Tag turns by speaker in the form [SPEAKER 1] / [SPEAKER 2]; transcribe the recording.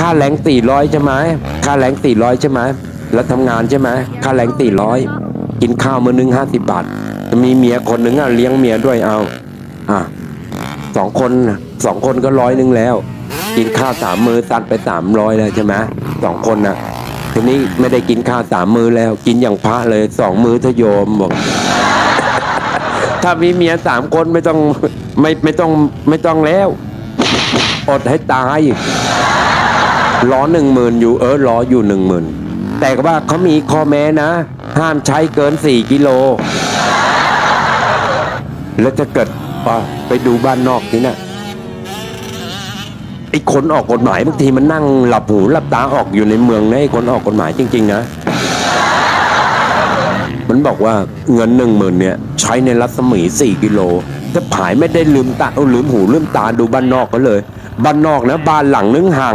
[SPEAKER 1] ค่าแรงสี่ร้อยใช่ไหมค่าแรงสี่ร้อยใช่ไหมแล้วทำงานใช่ไหมค่าแรงสี่ร้อยกินข้าวมื้อนึงห้าสิบบาทจะมีเมียคนหนึ่งอะเลี้ยงเมียด้วยเอาอะสองคนสองคนก็ร้อยหนึ่งแล้ว กินข้าวสามมือซัดไปสามร้อยแล้วใช่ไหมสองคนน่ะทีนี้ไม่ได้กินข้าวสามมือแล้ว กินอย่างพระเลยสองมือทโยมบอกถ้ามีเมียสามคนไม่ต้องไม่ไม่ต้องไม่ต้องแล้ว อดให้ตาย รอหนึ่งหมื่นอยู่เออรออยู่หนึ่งหมื่นแต่ว่าเขามีข้อแม้นะ ห้ามใช้เกินสี่กิโล แล้วจะเกิดไปดูบ้านนอกนี่นะไอ้คนออกกฎหมายบางทีมันนั่งหลับหูหลับตาออกอยู่ในเมืองนะไอ้คนออกกฎหมายจริง ๆ นะ มันบอกว่าเงินหนึ่งหมื่นเนี่ย ใช้ในรัศมีสี่กิโลถ้าผายไม่ได้ลืมตาเอาลืมหูลืมตาดูบ้านนอกก็เลย บ้านนอกนะบ้านหลังนึงห่าง